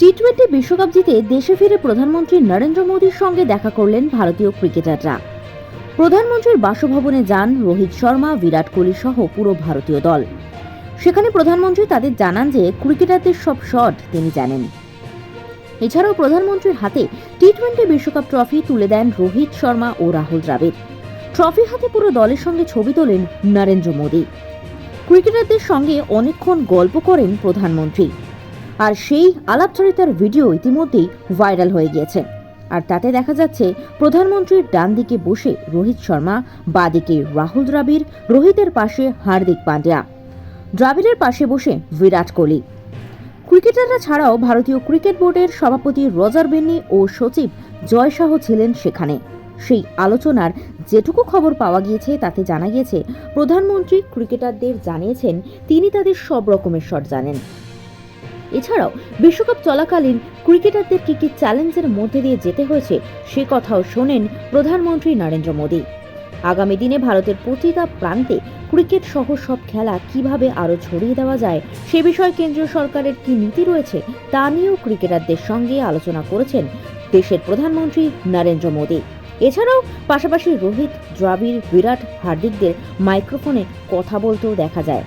T twenty বিশ্বকাপ জিতে দেশে ফিরে প্রধানমন্ত্রী নরেন্দ্র মোদীর সঙ্গে দেখা করলেন ভারতীয় ক্রিকেটাররা। প্রধানমন্ত্রীর বাসভবনে যান রোহিত শর্মা, বিরাট কোহলি সহ পুরো ভারতীয় দল। সেখানে প্রধানমন্ত্রী তাদের জানান যে, ক্রিকেটারদের সব শট তিনি জানেন। এছাড়াও প্রধানমন্ত্রীর হাতে টি টোয়েন্টি বিশ্বকাপ ট্রফি তুলে দেন রোহিত শর্মা ও রাহুল দ্রাবিড়। ট্রফি হাতে পুরো দলের সঙ্গে ছবি তোলেন নরেন্দ্র মোদী। ক্রিকেটারদের সঙ্গে অনেকক্ষণ গল্প করেন প্রধানমন্ত্রী। আর সেই আলাপচারিতার ভিডিও ইতিমধ্যেই ভাইরাল হয়ে গিয়েছে। আর তাতে দেখা যাচ্ছে, প্রধানমন্ত্রীর ডান দিকে বসে রোহিত শর্মা, বাদিকে রাহুল দ্রাবিড়, রোহিতের পাশে হার্দিক পান্ডিয়া। দ্রাবিড়ের পাশে বসে বিরাট কোহলি। ক্রিকেটাররা ছাড়াও ভারতীয় ক্রিকেট বোর্ডের সভাপতি রজার বেন্নি ও সচিব জয় শাহ ছিলেন সেখানে। সেই আলোচনার যেটুকু খবর পাওয়া গিয়েছে, তাতে জানা গিয়েছে, প্রধানমন্ত্রী ক্রিকেটারদের জানিয়েছেন, তিনি তাদের সব রকমের শট জানেন। এছাড়াও বিশ্বকাপ চলাকালীন ক্রিকেটারদের কি কি চ্যালেঞ্জের মধ্যে দিয়ে যেতে হয়েছে, সে কথাও শোনেন প্রধানমন্ত্রী নরেন্দ্র মোদী। আগামী দিনে ভারতের প্রতিটা প্রান্তে ক্রিকেট সহ সব খেলা কীভাবে আরও ছড়িয়ে দেওয়া যায়, সে বিষয়ে কেন্দ্রীয় সরকারের কি নীতি রয়েছে, তা নিয়েও ক্রিকেটারদের সঙ্গে আলোচনা করেছেন দেশের প্রধানমন্ত্রী নরেন্দ্র মোদী। এছাড়াও পাশাপাশি রোহিত, দ্রাবিড়, বিরাট হার্দিকদের মাইক্রোফোনে কথা বলতেও দেখা যায়।